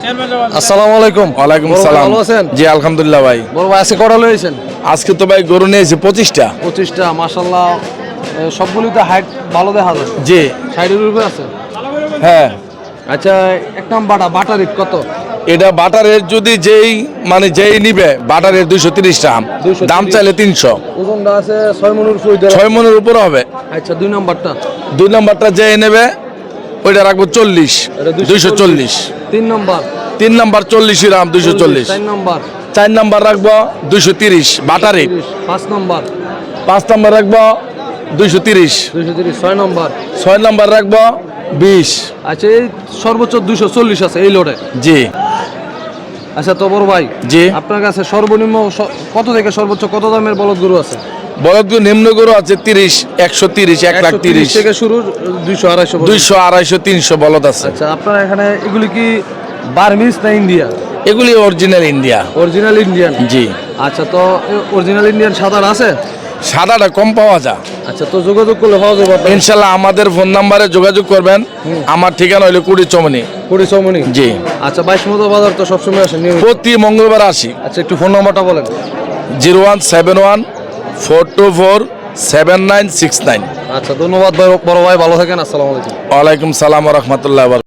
আসসালামু আলাইকুম। ওয়ালাইকুম বড় ভাই, সালাম। ভালো আছেন? জি আলহামদুলিল্লাহ ভাই। বড় ভাই আজকে কটা লয়েছেন আজকে তো ভাই গরু নিয়েছি পঁচিশটা। পঁচিশটা মাসাল্লাহ সবগুলিতে হাইট ভালো দেখা যায়। জি। সাইডের উপরে আছে? হ্যাঁ। আচ্ছা এক নাম বাটা বাটা রেট কত? এটা বাটারের যদি যেই মানে যেই নিবে বাটারের দুইশো তিরিশ। টাকা দাম চাইলে তিনশো। ওজনটা আছে ছয় মনের উপরে ছয় মনের উপরে হবে। আচ্ছা দুই নাম্বারটা। দুই নম্বরটা যেই নেবে ওইটা রাখব চল্লিশ দুইশো চল্লিশ। তিন নম্বর। তিন নাম্বার চল্লিশ রাম দুইশো চল্লিশ। চার নাম্বার। চার নাম্বার রাখব দুইশো তিরিশ বাটারে। পাঁচ নাম্বার। পাঁচ নাম্বার রাখব দুইশো তিরিশ। ছয় নম্বর। ছয় নাম্বার রাখব বিশ। আচ্ছা এই সর্বোচ্চ দুইশো চল্লিশ আছে এই লোডে জি। আচ্ছা তো বড় ভাই জি। আপনার কাছে সর্বনিম্ন কত থেকে সর্বোচ্চ কত দামের বলদ গরু আছে? বলদ নিম্ন গরু আছে তিরিশ একশো তিরিশ এক লাখ তিরিশ থেকে শুরু দুইশো আড়াইশো দুইশো আড়াইশো তিনশো বলদ আছে। আচ্ছা আপনার এখানে এগুলি কি বার্মিস না ইন্ডিয়া? এগুলি অরিজিনাল ইন্ডিয়া। Original Indian? জি। আচ্ছা তো অরিজিনাল ইন্ডিয়ান সাদার আছে? সাদাটা কম পাওয়া যায়। আচ্ছা তো যোগাযোগ করলে পাওয়া যাবে ইনশাল্লাহ আমাদের ফোন নাম্বারে যোগাযোগ করবেন। আমার ঠিকানা হইল কুড়ি চমনি। কুড়ি চমনি? জি। আচ্ছা বাইশ মতো বাজার তো সবসময় আসে নিয়মিত। প্রতি মঙ্গলবার আসি। আচ্ছা একটু ফোন নাম্বারটা বলেন। Zero one seven one four two four seven nine six nine. আচ্ছা ধন্যবাদ বড় ভাই ভালো থাকেন আসসালামু আলাইকুম। ওয়ালাইকুম সালাম রহমতুল্লাহ